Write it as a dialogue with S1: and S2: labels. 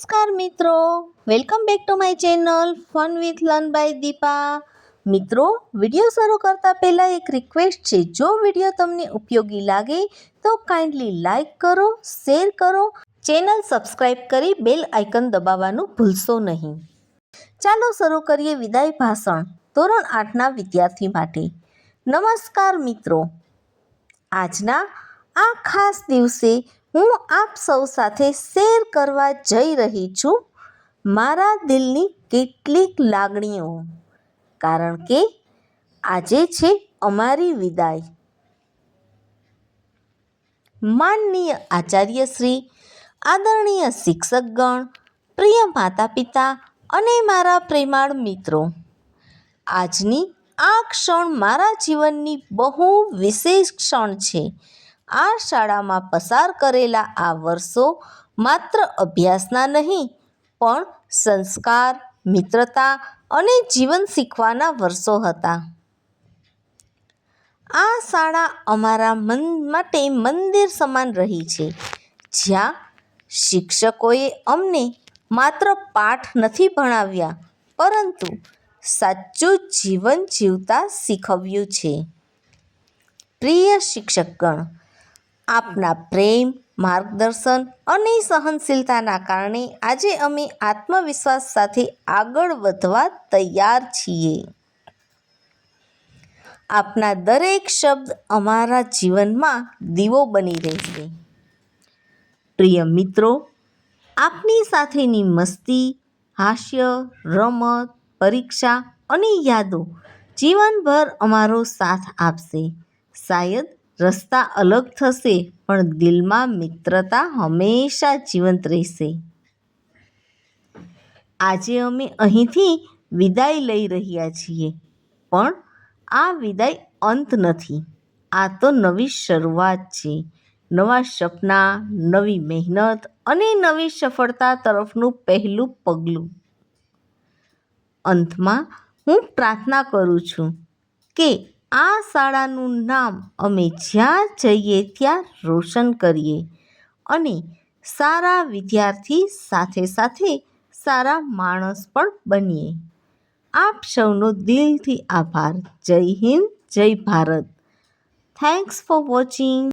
S1: નમસ્કાર મિત્રો. Welcome back to my channel fun with learn by Deepa મિત્રો video શરૂ કરતાં પહેલાં એક રિક્વેસ્ટ છે. જો વીડિયો તમને ઉપયોગી લાગે, તો કાઇન્ડલી લાઈક કરો શેર કરો. ચેનલ સબસ્ક્રાઈબ કરી બેલ આઇકન દબાવવાનું ભૂલશો નહીં. ચાલો શરૂ કરીએ વિદાય ભાષણ, ધોરણ આઠના વિદ્યાર્થી માટે. નમસ્કાર મિત્રો. આજના આ ખાસ દિવસે હું આપ સૌ સાથે શેર કરવા જઈ રહી છું મારા દિલની કેટલીક લાગણીઓ. કારણ કે આજે છે અમારી વિદાય. માનનીય આચાર્યશ્રી આદરણીય શિક્ષકગણ, પ્રિય માતા પિતા અને મારા પ્રેમાળ મિત્રો, આજની આ ક્ષણ મારા જીવનની બહુ વિશેષ ક્ષણ છે. આ શાળામાં પસાર કરેલા આ વર્ષો માત્ર અભ્યાસના નહીં, પણ સંસ્કાર, મિત્રતા અને જીવન શીખવાના વર્ષો હતા. આ શાળા અમારા મન માટે મંદિર સમાન રહી છે, જ્યાં શિક્ષકોએ અમને માત્ર પાઠ નથી ભણાવ્યા, પરંતુ સાચું જીવન જીવતા શીખવ્યું છે. પ્રિય શિક્ષકગણ આપના પ્રેમ, માર્ગદર્શન અને સહનશીલતાના કારણે આજે અમે આત્મવિશ્વાસ સાથે આગળ વધવા તૈયાર છીએ. આપના દરેક શબ્દ અમારા જીવનમાં દીવો બની રહેશે. પ્રિય મિત્રો, આપની સાથેની મસ્તી, હાસ્ય, રમત, પરીક્ષા અને યાદો જીવનભર અમારો સાથ આપશે. શાયદ રસ્તા અલગ થશે, પણ દિલમાં મિત્રતા હંમેશા જીવંત રહેશે. આજે અમે અહીંથી વિદાય લઈ રહ્યા છીએ, પણ આ વિદાય અંત નથી. આ તો નવી શરૂઆત છે. નવા સપના, નવી મહેનત અને નવી સફળતા તરફનું પહેલું પગલું. અંતમાં હું પ્રાર્થના કરું છું કે આ શાળાનું નામ અમે જ્યાં જઈએ ત્યાં રોશન કરીએ અને સારા વિદ્યાર્થી સાથે સાથે સારા માણસ પણ બનીએ. આપ સૌનો દિલથી આભાર. જય હિન્દ, જય ભારત. Thanks for watching